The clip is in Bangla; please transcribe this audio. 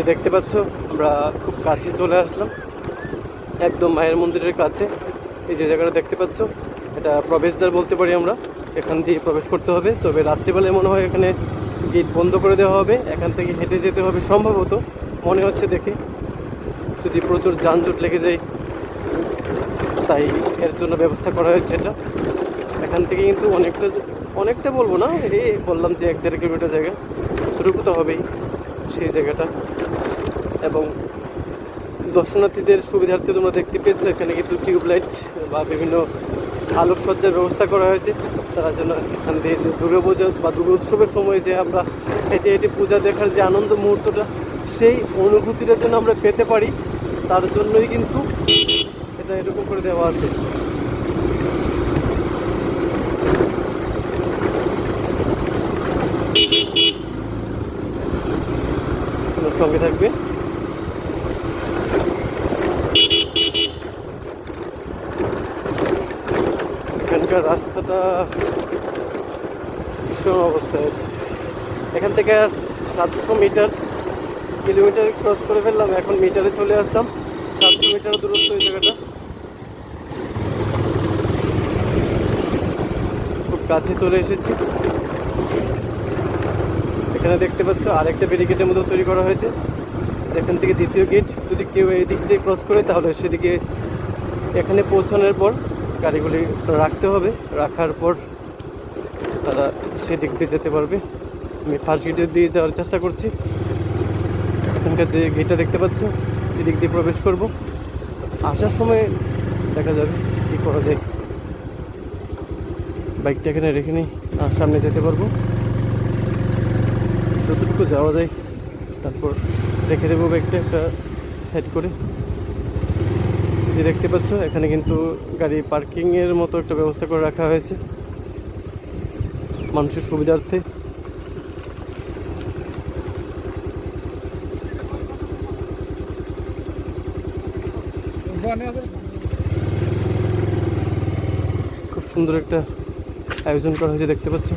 যে দেখতে পাচ্ছ, আমরা খুব কাছে চলে আসলাম। একদম মায়ের মন্দিরের কাছে। এই যে জায়গাটা দেখতে পাচ্ছ, এটা প্রবেশদ্বার বলতে পারি আমরা। এখান দিয়ে প্রবেশ করতে হবে। তবে রাত্রিবেলায় মনে হয় এখানে গেট বন্ধ করে দেওয়া হবে। এখান থেকে হেঁটে যেতে হবে সম্ভবত। মনে হচ্ছে দেখে। যদি প্রচুর যানজট লেগে যায়, তাই এর জন্য ব্যবস্থা করা হয়েছে এটা। এখান থেকে কিন্তু অনেকটা অনেকটা বলব না, এই বললাম যে এক দেড় কিলোমিটার জায়গা। এটুকু তো হবেই সেই জায়গাটা। এবং দর্শনার্থীদের সুবিধার্থে তোমরা দেখতে পেয়েছ, এখানে কিন্তু টিউবলাইট বা বিভিন্ন আলোকসজ্জার ব্যবস্থা করা হয়েছে। তারা যেন এখান দিয়ে যে দুর্গা পূজা বা দুর্গা উৎসবের সময় যে আমরা এটি এটি পূজা দেখার যে আনন্দ মুহূর্তটা, সেই অনুভূতিটা যেন আমরা পেতে পারি, তার জন্যই কিন্তু এটা এরকম করে দেওয়া আছে। সঙ্গে থাকবে। এখানকার রাস্তাটা ভীষণ অবস্থায় আছে এখান থেকে আর সাতশো মিটার, কিলোমিটার ক্রস করে ফেললাম, এখন মিটারে চলে আসলাম। সাতশো মিটার দূরত্ব এই জায়গাটা। খুব কাছে চলে এসেছি। এখানে দেখতে পাচ্ছ আরেকটা ব্যারিকেডের মতো তৈরি করা হয়েছে। এখান থেকে দ্বিতীয় গেট যদি কেউ এই দিক দিয়ে ক্রস করে, তাহলে সেদিকে এখানে পৌঁছানোর পর গাড়িগুলি রাখতে হবে। রাখার পর তারা সেদিক দিয়ে যেতে পারবে। আমি ফার্স্ট গেটে দিয়ে যাওয়ার চেষ্টা করছি। এখানকার যে গেটটা দেখতে পাচ্ছ, এদিক দিয়ে প্রবেশ করব। আসার সময় দেখা যাবে কী করা যায়। বাইকটা এখানে রেখে নিই আর সামনে যেতে পারব। যতটুকু যাওয়া যায়, তারপর রেখে দেবো বাইকটা একটা সাইড করে। যে দেখতে পাচ্ছ, এখানে কিন্তু গাড়ি পার্কিংয়ের মতো একটা ব্যবস্থা করে রাখা হয়েছে মানুষের সুবিধার্থে। খুব সুন্দর একটা আয়োজন করা হয়েছে, দেখতে পাচ্ছ।